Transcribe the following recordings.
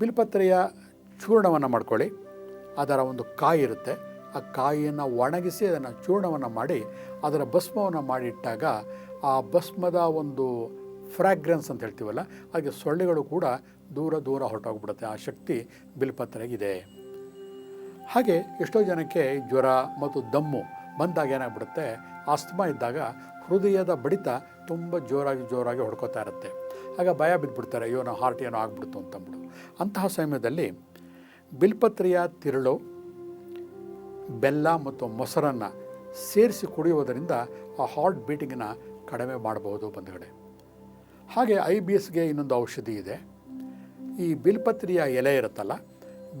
ಬಿಲ್ಪತ್ರೆಯ ಚೂರ್ಣವನ್ನು ಮಾಡ್ಕೊಳ್ಳಿ. ಅದರ ಒಂದು ಕಾಯಿ ಇರುತ್ತೆ. ಆ ಕಾಯಿಯನ್ನು ಒಣಗಿಸಿ ಅದನ್ನು ಚೂರ್ಣವನ್ನು ಮಾಡಿ ಅದರ ಭಸ್ಮವನ್ನು ಮಾಡಿಟ್ಟಾಗ ಆ ಭಸ್ಮದ ಒಂದು ಫ್ರ್ಯಾಗ್ರೆನ್ಸ್ ಅಂತ ಹೇಳ್ತೀವಲ್ಲ, ಹಾಗೆ ಸೊಳ್ಳೆಗಳು ಕೂಡ ದೂರ ದೂರ ಹೊರಟೋಗ್ಬಿಡುತ್ತೆ. ಆ ಶಕ್ತಿ ಬಿಲ್ಪತ್ರೆಗಿದೆ. ಹಾಗೆ ಎಷ್ಟೋ ಜನಕ್ಕೆ ಜ್ವರ ಮತ್ತು ದಮ್ಮು ಬಂದಾಗ ಏನಾಗ್ಬಿಡುತ್ತೆ? ಆಸ್ತಮಾ ಇದ್ದಾಗ ಹೃದಯದ ಬಡಿತ ತುಂಬ ಜೋರಾಗಿ ಜೋರಾಗಿ ಹೊಡ್ಕೋತಾ ಇರುತ್ತೆ. ಆಗ ಭಯ ಬಿದ್ದುಬಿಡ್ತಾರೆ ಅಯ್ಯೋ ನಾವು ಹಾರ್ಟ್ ಏನೋ ಆಗ್ಬಿಡ್ತು ಅಂತಂದ್ಬಿಡು ಅಂತಹ ಸಮಯದಲ್ಲಿ ಬಿಲ್ಪತ್ರೆಯ ತಿರುಳು, ಬೆಲ್ಲ ಮತ್ತು ಮೊಸರನ್ನು ಸೇರಿಸಿ ಕುಡಿಯುವುದರಿಂದ ಆ ಹಾರ್ಟ್ ಬೀಟಿಂಗನ್ನು ಕಡಿಮೆ ಮಾಡಬಹುದು ಬಂಧುಗಳೇ. ಹಾಗೆ ಐ ಬಿ ಎಸ್ಗೆ ಇನ್ನೊಂದು ಔಷಧಿ ಇದೆ. ಈ ಬಿಲ್ಪತ್ರೆಯ ಎಲೆ ಇರುತ್ತಲ್ಲ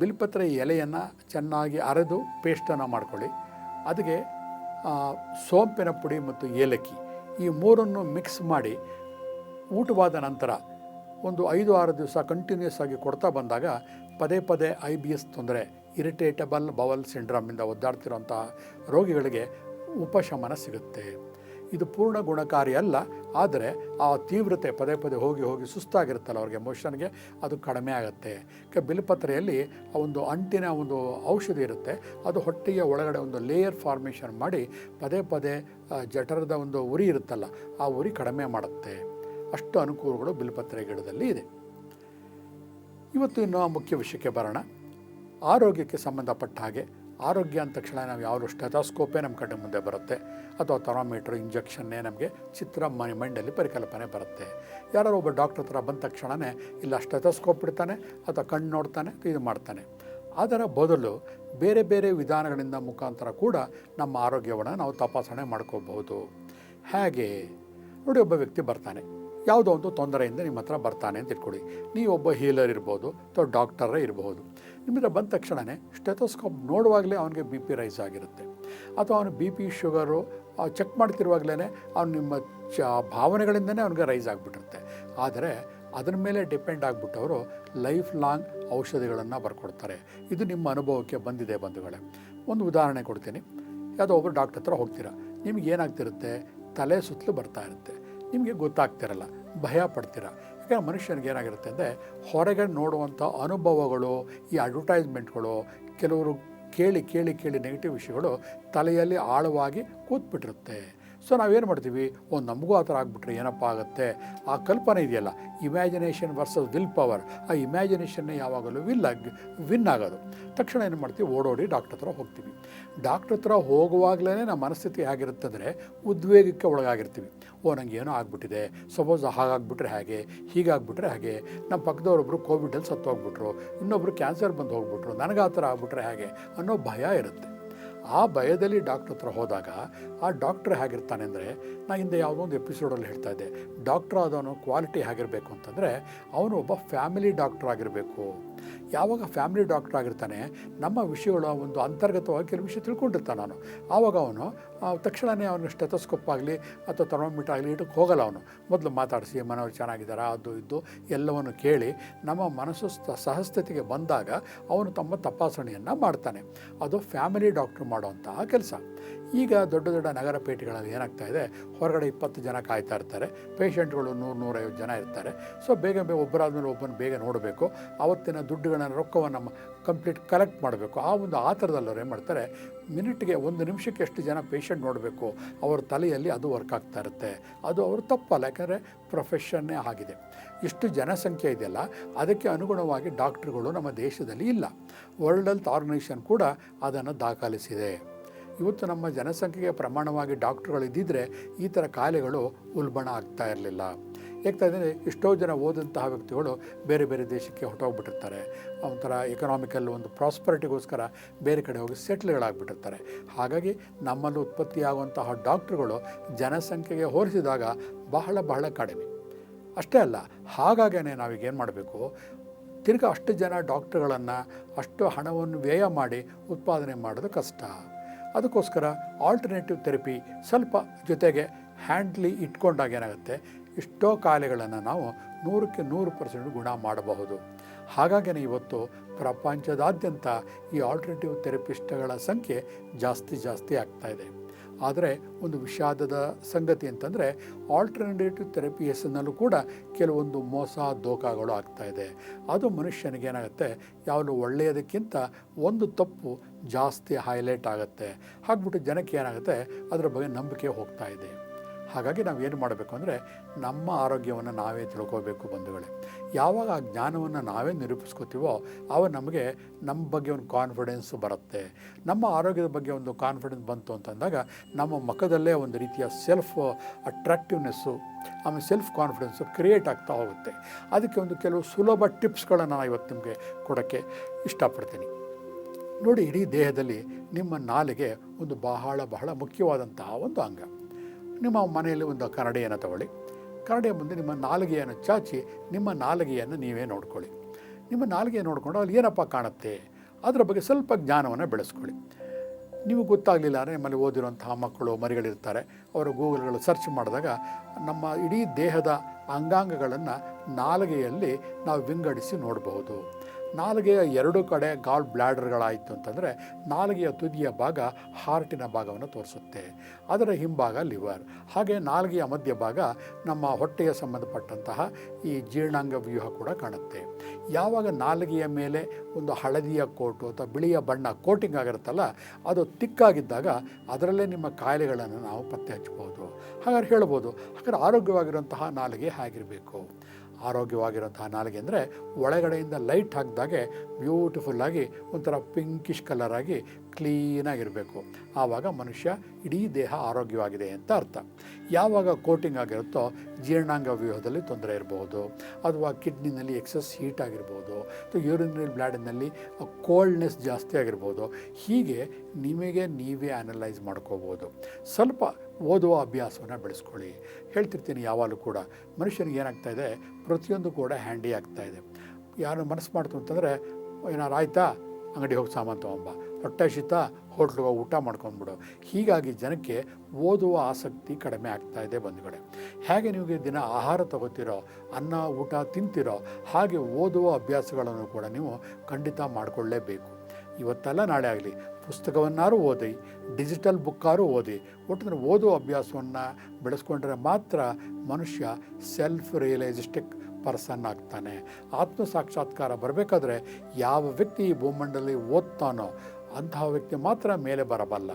ಬಿಲ್ಪತ್ರೆಯ ಎಲೆಯನ್ನು ಚೆನ್ನಾಗಿ ಅರೆದು ಪೇಸ್ಟನ್ನು ಮಾಡ್ಕೊಳ್ಳಿ. ಅದಕ್ಕೆ ಸೋಂಪಿನ ಪುಡಿ ಮತ್ತು ಏಲಕ್ಕಿ ಈ ಮೂರನ್ನು ಮಿಕ್ಸ್ ಮಾಡಿ ಊಟವಾದ ನಂತರ ಒಂದು ಐದು ಆರು ದಿವಸ ಕಂಟಿನ್ಯೂಸ್ ಆಗಿ ಕೊಡ್ತಾ ಬಂದಾಗ ಪದೇ ಪದೇ ಐ ಬಿ ಎಸ್ ತೊಂದರೆ ಇರಿಟೇಟಬಲ್ ಬವಲ್ ಸಿಂಡ್ರಮಿಂದ ಒದ್ದಾಡ್ತಿರೋಂತಹ ರೋಗಿಗಳಿಗೆ ಉಪಶಮನ ಸಿಗುತ್ತೆ. ಇದು ಪೂರ್ಣ ಗುಣಕಾರಿ ಅಲ್ಲ, ಆದರೆ ಆ ತೀವ್ರತೆ ಪದೇ ಪದೇ ಹೋಗಿ ಹೋಗಿ ಸುಸ್ತಾಗಿರುತ್ತಲ್ಲ ಅವ್ರಿಗೆ ಮೋಷನ್ಗೆ ಅದು ಕಡಿಮೆ ಆಗುತ್ತೆ. ಕ ಬಿಲ್ಪತ್ರೆಯಲ್ಲಿ ಒಂದು ಅಂಟಿನ ಒಂದು ಔಷಧಿ ಇರುತ್ತೆ, ಅದು ಹೊಟ್ಟೆಯ ಒಳಗಡೆ ಒಂದು ಲೇಯರ್ ಫಾರ್ಮೇಷನ್ ಮಾಡಿ ಪದೇ ಪದೇ ಜಠರದ ಒಂದು ಉರಿ ಇರುತ್ತಲ್ಲ, ಆ ಉರಿ ಕಡಿಮೆ ಮಾಡುತ್ತೆ. ಅಷ್ಟು ಅನುಕೂಲಗಳು ಬಿಲ್ಪತ್ರೆ ಗಿಡದಲ್ಲಿ ಇದೆ. ಇವತ್ತು ಇನ್ನು ಮುಖ್ಯ ವಿಷಯಕ್ಕೆ ಬರೋಣ. ಆರೋಗ್ಯಕ್ಕೆ ಸಂಬಂಧಪಟ್ಟ ಹಾಗೆ, ಆರೋಗ್ಯ ಅಂದ ತಕ್ಷಣ ನಾವು ಯಾವಾಗಲೂ ಸ್ಟೆಥಾಸ್ಕೋಪೇ ನಮ್ಮ ಕಡೆ ಮುಂದೆ ಬರುತ್ತೆ, ಅಥವಾ ಥರ್ಮಾಮೀಟ್ರ್ ಇಂಜೆಕ್ಷನ್ನೇ ನಮಗೆ ಚಿತ್ರ ಮೈಂಡಲ್ಲಿ ಪರಿಕಲ್ಪನೆ ಬರುತ್ತೆ. ಯಾರೋ ಒಬ್ಬ ಡಾಕ್ಟರ್ ಹತ್ರ ಬಂದ ತಕ್ಷಣವೇ ಇಲ್ಲ ಸ್ಟೆಥೋಸ್ಕೋಪ್ ಇಡ್ತಾನೆ ಅಥವಾ ಕಣ್ಣು ನೋಡ್ತಾನೆ ಇದು ಮಾಡ್ತಾನೆ. ಅದರ ಬದಲು ಬೇರೆ ಬೇರೆ ವಿಧಾನಗಳಿಂದ ಮುಖಾಂತರ ಕೂಡ ನಮ್ಮ ಆರೋಗ್ಯವನ್ನು ನಾವು ತಪಾಸಣೆ ಮಾಡ್ಕೋಬಹುದು. ಹೇಗೆ, ನೋಡಿ ಒಬ್ಬ ವ್ಯಕ್ತಿ ಬರ್ತಾನೆ. ಯಾವುದೋ ಒಂದು ತೊಂದರೆಯಿಂದ ನಿಮ್ಮ ಹತ್ರ ಬರ್ತಾನೆ ಅಂತ ಇಟ್ಕೊಳ್ಳಿ. ನೀವೊಬ್ಬ ಹೀಲರ್ ಇರ್ಬೋದು ಅಥವಾ ಡಾಕ್ಟರೇ ಇರಬಹುದು ನಿಮ್ಮ ಬಂದ ತಕ್ಷಣವೇ ಸ್ಟೆಥೋಸ್ಕೋಪ್ ನೋಡುವಾಗಲೇ ಅವನಿಗೆ ಬಿ ಪಿ ರೈಸ್ ಆಗಿರುತ್ತೆ. ಅಥವಾ ಅವನು ಬಿ ಪಿ ಶುಗರು ಚೆಕ್ ಮಾಡ್ತಿರುವಾಗಲೇ ಅವ್ನು ನಿಮ್ಮ ಚ ಭಾವನೆಗಳಿಂದನೇ ಅವನಿಗೆ ರೈಸ್ ಆಗಿಬಿಟ್ಟಿರುತ್ತೆ. ಆದರೆ ಅದರ ಮೇಲೆ ಡಿಪೆಂಡ್ ಆಗಿಬಿಟ್ಟವರು ಲೈಫ್ ಲಾಂಗ್ ಔಷಧಿಗಳನ್ನು ಬರ್ಕೊಡ್ತಾರೆ. ಇದು ನಿಮ್ಮ ಅನುಭವಕ್ಕೆ ಬಂದಿದೆ ಬಂಧುಗಳೇ. ಒಂದು ಉದಾಹರಣೆ ಕೊಡ್ತೀನಿ. ಯಾವುದೋ ಒಬ್ಬರು ಡಾಕ್ಟರ್ ಹತ್ರ ಹೋಗ್ತೀರಾ. ನಿಮ್ಗೆ ಏನಾಗ್ತಿರುತ್ತೆ? ತಲೆ ಸುತ್ತಲೂ ಬರ್ತಾ ಇರುತ್ತೆ. ನಿಮಗೆ ಗೊತ್ತಾಗ್ತಿರಲ್ಲ, ಭಯ ಪಡ್ತೀರ? ಯಾಕಂದರೆ ಮನುಷ್ಯನಿಗೆ ಏನಾಗಿರುತ್ತೆ ಅಂದರೆ ಹೊರಗೆ ನೋಡುವಂಥ ಅನುಭವಗಳು, ಈ ಅಡ್ವರ್ಟೈಸ್ಮೆಂಟ್ಗಳು ಕೆಲವರು ಕೇಳಿ ಕೇಳಿ ಕೇಳಿ ನೆಗೆಟಿವ್ ವಿಷಯಗಳು ತಲೆಯಲ್ಲಿ ಆಳವಾಗಿ ಕೂತ್ಬಿಟ್ಟಿರುತ್ತೆ. ಸೊ ನಾವೇನು ಮಾಡ್ತೀವಿ? ಓ, ನಮಗೂ ಆ ಥರ ಆಗಿಬಿಟ್ರೆ ಏನಪ್ಪ ಆಗುತ್ತೆ? ಆ ಕಲ್ಪನೆ ಇದೆಯಲ್ಲ ಇಮ್ಯಾಜಿನೇಷನ್ ವರ್ಸಸ್ ವಿಲ್ ಪವರ್ ಆ ಇಮ್ಯಾಜಿನೇಷನ್ನೇ ಯಾವಾಗಲೂ ವಿಲ್ ಆಗಿ ವಿನ್ ಆಗೋದು. ತಕ್ಷಣ ಏನು ಮಾಡ್ತೀವಿ? ಓಡೋಡಿ ಡಾಕ್ಟರ್ ಹತ್ರ ಹೋಗ್ತೀವಿ. ಡಾಕ್ಟ್ರ್ ಹತ್ರ ಹೋಗುವಾಗಲೇ ನಮ್ಮ ಮನಸ್ಥಿತಿ ಹೇಗಿರುತ್ತೆ ಅಂದರೆ, ಉದ್ವೇಗಕ್ಕೆ ಒಳಗಾಗಿರ್ತೀವಿ. ಓ ನನಗೆ ಏನೋ ಆಗಿಬಿಟ್ಟಿದೆ. ಸಪೋಸ್ ಹಾಗಾಗ್ಬಿಟ್ರೆ ಹೇಗೆ, ಹೀಗಾಗ್ಬಿಟ್ರೆ ಹಾಗೆ. ನಮ್ಮ ಪಕ್ಕದವರೊಬ್ಬರು ಕೋವಿಡಲ್ಲಿ ಸತ್ತು ಹೋಗ್ಬಿಟ್ರು ಇನ್ನೊಬ್ಬರು ಕ್ಯಾನ್ಸರ್ ಬಂದು ಹೋಗ್ಬಿಟ್ರು. ನನಗೆ ಆ ಥರ ಆಗ್ಬಿಟ್ರೆ ಹೇಗೆ ಅನ್ನೋ ಭಯ ಇರುತ್ತೆ. ಆ ಭಯದಲ್ಲಿ ಡಾಕ್ಟ್ರ್ ಹತ್ರ ಹೋದಾಗ ಆ ಡಾಕ್ಟ್ರ್ ಹೇಗಿರ್ತಾನೆ ಅಂದರೆ, ನಾ ಹಿಂದೆ ಯಾವುದೋ ಒಂದು ಎಪಿಸೋಡಲ್ಲಿ ಹೇಳ್ತಾ ಇದ್ದೆ, ಡಾಕ್ಟ್ರ್ ಆದವನು ಕ್ವಾಲಿಟಿ ಹೇಗಿರಬೇಕು ಅಂತಂದರೆ, ಅವನು ಒಬ್ಬ ಫ್ಯಾಮಿಲಿ ಡಾಕ್ಟ್ರ್ ಆಗಿರಬೇಕು. ಯಾವಾಗ ಫ್ಯಾಮಿಲಿ ಡಾಕ್ಟ್ರ್ ಆಗಿರ್ತಾನೆ, ನಮ್ಮ ವಿಷಯಗಳ ಒಂದು ಅಂತರ್ಗತವಾಗಿ ಕೆಲವು ವಿಷಯ ತಿಳ್ಕೊಂಡಿರ್ತಾನೆ ನಾನು ಆವಾಗ ಅವನು ತಕ್ಷಣವೇ ಅವನು ಸ್ಟೆಥೋಸ್ಕೋಪ್ ಆಗಲಿ ಅಥವಾ ಥರ್ಮೋಮೀಟರ್ ಆಗಲಿ ಇಟ್ಟಕ್ಕೆ ಹೋಗಲ್ಲ ಅವನು. ಮೊದಲು ಮಾತಾಡಿಸಿ ಮನೆಯವ್ರು ಚೆನ್ನಾಗಿದ್ದಾರಾ? ಅದು ಇದ್ದು ಎಲ್ಲವನ್ನು ಕೇಳಿ ನಮ್ಮ ಮನಸ್ಸು ಸಹಸ್ಥಿತಿಗೆ ಬಂದಾಗ ಅವನು ತಮ್ಮ ತಪಾಸಣೆಯನ್ನು ಮಾಡ್ತಾನೆ. ಅದು ಫ್ಯಾಮಿಲಿ ಡಾಕ್ಟ್ರ್ ಮಾಡುವಂತಹ ಕೆಲಸ. ಈಗ ದೊಡ್ಡ ದೊಡ್ಡ ನಗರ ಪೇಟೆಗಳಲ್ಲಿ ಏನಾಗ್ತಾ ಇದೆ, ಹೊರಗಡೆ ಇಪ್ಪತ್ತು ಜನ ಕಾಯ್ತಾ ಇರ್ತಾರೆ ಪೇಷಂಟ್ಗಳು ನೂರು ನೂರೈವತ್ತು ಜನ ಇರ್ತಾರೆ. ಸೊ ಬೇಗ ಬೇಗ ಒಬ್ಬರಾದ್ಮೇಲೆ ಒಬ್ಬನ ಬೇಗ ನೋಡಬೇಕು. ಆವತ್ತಿನ ದುಡ್ಡುಗಳನ್ನ, ರೊಕ್ಕವನ್ನು ಕಂಪ್ಲೀಟ್ ಕಲೆಕ್ಟ್ ಮಾಡಬೇಕು. ಆ ಒಂದು ಆತರದಲ್ಲಿ ಅವ್ರು ಏನು ಮಾಡ್ತಾರೆ, ಮಿನಿಟ್ಗೆ ಒಂದು ನಿಮಿಷಕ್ಕೆ ಎಷ್ಟು ಜನ ಪೇಷಂಟ್ ನೋಡಬೇಕು, ಅವ್ರ ತಲೆಯಲ್ಲಿ ಅದು ವರ್ಕ್ ಆಗ್ತಾ ಇರುತ್ತೆ. ಅದು ಅವರು ತಪ್ಪಲ್ಲ, ಯಾಕಂದರೆ ಪ್ರೊಫೆಷನ್ನೇ ಆಗಿದೆ. ಇಷ್ಟು ಜನಸಂಖ್ಯೆ ಇದೆಯಲ್ಲ, ಅದಕ್ಕೆ ಅನುಗುಣವಾಗಿ ಡಾಕ್ಟ್ರುಗಳು ನಮ್ಮ ದೇಶದಲ್ಲಿ ಇಲ್ಲ. ವರ್ಲ್ಡ್ ಹೆಲ್ತ್ ಆರ್ಗನೈಸೇಷನ್ ಕೂಡ ಅದನ್ನು ದಾಖಲಿಸಿದೆ. ಇವತ್ತು ನಮ್ಮ ಜನಸಂಖ್ಯೆಗೆ ಪ್ರಮಾಣವಾಗಿ ಡಾಕ್ಟ್ರುಗಳು ಇದ್ದಿದ್ದರೆ ಈ ಥರ ಕಾಯಿಲೆಗಳು ಉಲ್ಬಣ ಆಗ್ತಾ ಇರಲಿಲ್ಲ. ಯಾಕಂದರೆ ಎಷ್ಟೋ ಜನ ಓದಂತಹ ವ್ಯಕ್ತಿಗಳು ಬೇರೆ ಬೇರೆ ದೇಶಕ್ಕೆ ಹೊಟ್ಟೋಗ್ಬಿಟ್ಟಿರ್ತಾರೆ ಒಂಥರ ಎಕನಾಮಿಕಲ್ ಒಂದು ಪ್ರಾಸ್ಪರಿಟಿಗೋಸ್ಕರ ಬೇರೆ ಕಡೆ ಹೋಗಿ ಸೆಟ್ಲ್ಗಳಾಗ್ಬಿಟ್ಟಿರ್ತಾರೆ ಹಾಗಾಗಿ ನಮ್ಮಲ್ಲಿ ಉತ್ಪತ್ತಿಯಾಗುವಂತಹ ಡಾಕ್ಟ್ರುಗಳು ಜನಸಂಖ್ಯೆಗೆ ಹೋಲಿಸಿದಾಗ ಬಹಳ ಬಹಳ ಕಡಿಮೆ. ಅಷ್ಟೇ ಅಲ್ಲ ಹಾಗಾಗೇ ನಾವೀಗೇನು ಮಾಡಬೇಕು? ತಿರ್ಗಿ ಅಷ್ಟು ಜನ ಡಾಕ್ಟ್ರುಗಳನ್ನು ಅಷ್ಟು ಹಣವನ್ನು ವ್ಯಯ ಮಾಡಿ ಉತ್ಪಾದನೆ ಮಾಡೋದು ಕಷ್ಟ. ಅದಕ್ಕೋಸ್ಕರ ಆಲ್ಟರ್ನೇಟಿವ್ ಥೆರಪಿ ಸ್ವಲ್ಪ ಜೊತೆಗೆ ಹ್ಯಾಂಡ್ಲಿ ಇಟ್ಕೊಂಡಾಗ ಏನಾಗುತ್ತೆ? ಎಷ್ಟೋ ಕಾಯಿಲೆಗಳನ್ನು ನಾವು ನೂರಕ್ಕೆ ನೂರು ಪರ್ಸೆಂಟ್ ಗುಣ ಮಾಡಬಹುದು. ಹಾಗಾಗಿನೇ ಇವತ್ತು ಪ್ರಪಂಚದಾದ್ಯಂತ ಈ ಆಲ್ಟರ್ನೇಟಿವ್ ಥೆರಪಿಸ್ಟ್ಗಳ ಸಂಖ್ಯೆ ಜಾಸ್ತಿ ಜಾಸ್ತಿ ಆಗ್ತಾ ಇದೆ. ಆದರೆ ಒಂದು ವಿಷಾದದ ಸಂಗತಿ ಅಂತಂದರೆ ಆಲ್ಟರ್ನೇಟಿವ್ ಥೆರಪಿ ಹೆಸರಿನಲ್ಲೂ ಕೂಡ ಕೆಲವೊಂದು ಮೋಸ, ದೋಖಾಗಳು ಆಗ್ತಾ ಇದೆ. ಅದು ಮನುಷ್ಯನಿಗೆ ಏನಾಗುತ್ತೆ? ಯಾವಾಗಲೂ ಒಳ್ಳೆಯದಕ್ಕಿಂತ ಒಂದು ತಪ್ಪು ಜಾಸ್ತಿ ಹೈಲೈಟ್ ಆಗುತ್ತೆ. ಹಾಗ್ಬಿಟ್ಟು ಜನಕ್ಕೆ ಏನಾಗುತ್ತೆ? ಅದರ ಬಗ್ಗೆ ನಂಬಿಕೆ ಹೋಗ್ತಾ ಇದೆ. ಹಾಗಾಗಿ ನಾವು ಏನು ಮಾಡಬೇಕು ಅಂದರೆ ನಮ್ಮ ಆರೋಗ್ಯವನ್ನು ನಾವೇ ತಿಳ್ಕೋಬೇಕು ಬಂಧುಗಳೇ. ಯಾವಾಗ ಆ ಜ್ಞಾನವನ್ನು ನಾವೇ ನಿರೂಪಿಸ್ಕೋತೀವೋ ಆವಾಗ ನಮಗೆ ನಮ್ಮ ಬಗ್ಗೆ ಒಂದು ಕಾನ್ಫಿಡೆನ್ಸ್ ಬರುತ್ತೆ. ನಮ್ಮ ಆರೋಗ್ಯದ ಬಗ್ಗೆ ಒಂದು ಕಾನ್ಫಿಡೆನ್ಸ್ ಬಂತು ಅಂತಂದಾಗ ನಮ್ಮ ಮುಖದಲ್ಲೇ ಒಂದು ರೀತಿಯ ಸೆಲ್ಫ್ ಅಟ್ರಾಕ್ಟಿವ್ನೆಸ್ಸು ಆಮೇಲೆ ಸೆಲ್ಫ್ ಕಾನ್ಫಿಡೆನ್ಸು ಕ್ರಿಯೇಟ್ ಆಗ್ತಾ ಹೋಗುತ್ತೆ. ಅದಕ್ಕೆ ಒಂದು ಕೆಲವು ಸುಲಭ ಟಿಪ್ಸ್ಗಳನ್ನು ನಾನು ಇವತ್ತು ನಿಮಗೆ ಕೊಡೋಕ್ಕೆ ಇಷ್ಟಪಡ್ತೀನಿ. ನೋಡಿ ಇಡೀ ದೇಹದಲ್ಲಿ ನಿಮ್ಮ ನಾಲಿಗೆ ಒಂದು ಬಹಳ ಬಹಳ ಮುಖ್ಯವಾದಂತಹ ಒಂದು ಅಂಗ. ನಿಮ್ಮ ಮನೆಯಲ್ಲಿ ಒಂದು ಕರಡಿಯನ್ನು ತಗೊಳ್ಳಿ. ಕರಡಿಯ ಮುಂದೆ ನಿಮ್ಮ ನಾಲಿಗೆಯನ್ನು ಚಾಚಿ, ನಿಮ್ಮ ನಾಲಿಗೆಯನ್ನು ನೀವೇ ನೋಡ್ಕೊಳ್ಳಿ. ನಿಮ್ಮ ನಾಲಿಗೆ ನೋಡಿಕೊಂಡು ಅಲ್ಲಿ ಏನಪ್ಪ ಕಾಣುತ್ತೆ? ಅದರ ಬಗ್ಗೆ ಸ್ವಲ್ಪ ಜ್ಞಾನವನ್ನು ಬೆಳೆಸ್ಕೊಳ್ಳಿ. ನೀವು ಗೊತ್ತಾಗಲಿಲ್ಲ ಅಂದರೆ ನಿಮ್ಮಲ್ಲಿ ಓದಿರುವಂತಹ ಮಕ್ಕಳು, ಮರಿಗಳಿರ್ತಾರೆ. ಅವರು ಗೂಗಲ್ಗಳು ಸರ್ಚ್ ಮಾಡಿದಾಗ ನಮ್ಮ ಇಡೀ ದೇಹದ ಅಂಗಾಂಗಗಳನ್ನು ನಾಲಿಗೆಯಲ್ಲಿ ನಾವು ವಿಂಗಡಿಸಿ ನೋಡಬಹುದು. ನಾಲಿಗೆಯ ಎರಡು ಕಡೆ ಗಾಲ್ ಬ್ಲ್ಯಾಡರ್ಗಳಾಯಿತು ಅಂತಂದರೆ ನಾಲಿಗೆಯ ತುದಿಯ ಭಾಗ ಹಾರ್ಟಿನ ಭಾಗವನ್ನು ತೋರಿಸುತ್ತೆ. ಅದರ ಹಿಂಭಾಗ ಲಿವರ್ ಹಾಗೆ ನಾಲಿಗೆಯ ಮಧ್ಯಭಾಗ ನಮ್ಮ ಹೊಟ್ಟೆಯ ಸಂಬಂಧಪಟ್ಟಂತಹ ಈ ಜೀರ್ಣಾಂಗ ವ್ಯೂಹ ಕೂಡ ಕಾಣುತ್ತೆ. ಯಾವಾಗ ನಾಲಿಗೆಯ ಮೇಲೆ ಒಂದು ಹಳದಿಯ ಕೋಟು ಅಥವಾ ಬಿಳಿಯ ಬಣ್ಣ ಕೋಟಿಂಗ್ ಆಗಿರುತ್ತಲ್ಲ, ಅದು ತಿಕ್ಕಾಗಿದ್ದಾಗ ಅದರಲ್ಲೇ ನಿಮ್ಮ ಕಾಯಿಲೆಗಳನ್ನು ನಾವು ಪತ್ತೆ ಹಚ್ಚಬಹುದು. ಹಾಗಾದ್ರೆ ಹೇಳ್ಬೋದು, ಹಾಗಾದ್ರೆ ಆರೋಗ್ಯವಾಗಿರುವಂತಹ ನಾಲಿಗೆ ಹೇಗಿರಬೇಕು? ಆರೋಗ್ಯವಾಗಿರುವಂತಹ ನಾಲಿಗೆ ಅಂದರೆ ಒಳಗಡೆಯಿಂದ ಲೈಟ್ ಹಾಕಿದಾಗೆ ಬ್ಯೂಟಿಫುಲ್ಲಾಗಿ ಒಂಥರ ಪಿಂಕಿಶ್ ಕಲರಾಗಿ ಕ್ಲೀನಾಗಿರಬೇಕು ಆವಾಗ ಮನುಷ್ಯ ಇಡೀ ದೇಹ ಆರೋಗ್ಯವಾಗಿದೆ ಅಂತ ಅರ್ಥ. ಯಾವಾಗ ಕೋಟಿಂಗ್ ಆಗಿರುತ್ತೋ ಜೀರ್ಣಾಂಗ ವ್ಯೂಹದಲ್ಲಿ ತೊಂದರೆ ಇರಬಹುದು ಅಥವಾ ಕಿಡ್ನಿನಲ್ಲಿ ಎಕ್ಸಸ್ ಹೀಟ್ ಆಗಿರ್ಬೋದು, ಅಥವಾ ಯೂರಿನರಿ ಬ್ಲಾಡಿನಲ್ಲಿ ಕೋಲ್ಡ್ನೆಸ್ ಜಾಸ್ತಿ ಆಗಿರ್ಬೋದು, ಹೀಗೆ ನಿಮಗೆ ನೀವೇ ಅನಲೈಸ್ ಮಾಡ್ಕೋಬೋದು. ಸ್ವಲ್ಪ ಓದುವ ಅಭ್ಯಾಸವನ್ನು ಬೆಳೆಸ್ಕೊಳ್ಳಿ. ಹೇಳ್ತಿರ್ತೀನಿ ಯಾವಾಗಲೂ ಕೂಡ, ಮನುಷ್ಯನಿಗೆ ಏನಾಗ್ತಾ ಇದೆ? ಪ್ರತಿಯೊಂದು ಕೂಡ ಹ್ಯಾಂಡಿ ಆಗ್ತಾ ಇದೆ. ಯಾರು ಮನಸ್ಸು ಮಾಡ್ತು ಅಂತಂದರೆ, ಏನಾರು ಆಯ್ತಾ? ಅಂಗಡಿ ಹೋಗಿ ಸಾಮಾನು ತೊಗೊಂಬ. ಹೊಟ್ಟೆ ಶೀತ ಹೋಟ್ಲಿಗೆ ಊಟ ಮಾಡ್ಕೊಂಡ್ಬಿಡು ಹೀಗಾಗಿ ಜನಕ್ಕೆ ಓದುವ ಆಸಕ್ತಿ ಕಡಿಮೆ ಆಗ್ತಾ ಇದೆ ಬಂಧುಗಳೇ. ಹೇಗೆ ನಿಮಗೆ ದಿನ ಆಹಾರ ತಗೋತಿರೋ, ಅನ್ನ, ಊಟ ತಿಂತಿರೋ, ಹಾಗೆ ಓದುವ ಅಭ್ಯಾಸಗಳನ್ನು ಕೂಡ ನೀವು ಖಂಡಿತ ಮಾಡಿಕೊಳ್ಳೇಬೇಕು. ಇವತ್ತೆಲ್ಲ, ನಾಳೆ ಆಗಲಿ. ಪುಸ್ತಕವನ್ನಾರು ಓದಿ, ಡಿಜಿಟಲ್ ಬುಕ್ಕಾರು ಓದಿ, ಒಟ್ಟಿನಲ್ಲಿ ಓದುವ ಅಭ್ಯಾಸವನ್ನು ಬೆಳೆಸ್ಕೊಂಡ್ರೆ ಮಾತ್ರ ಮನುಷ್ಯ ಸೆಲ್ಫ್ ರಿಯಲೈಸಿಸ್ಟಿಕ್ ಪರ್ಸನ್ ಆಗ್ತಾನೆ. ಆತ್ಮ ಸಾಕ್ಷಾತ್ಕಾರ ಬರಬೇಕಾದ್ರೆ ಯಾವ ವ್ಯಕ್ತಿ ಈ ಭೂಮಂಡಲದಲ್ಲಿ ಓದ್ತಾನೋ ಅಂತಹ ವ್ಯಕ್ತಿ ಮಾತ್ರ ಮೇಲೆ ಬರಬಲ್ಲ.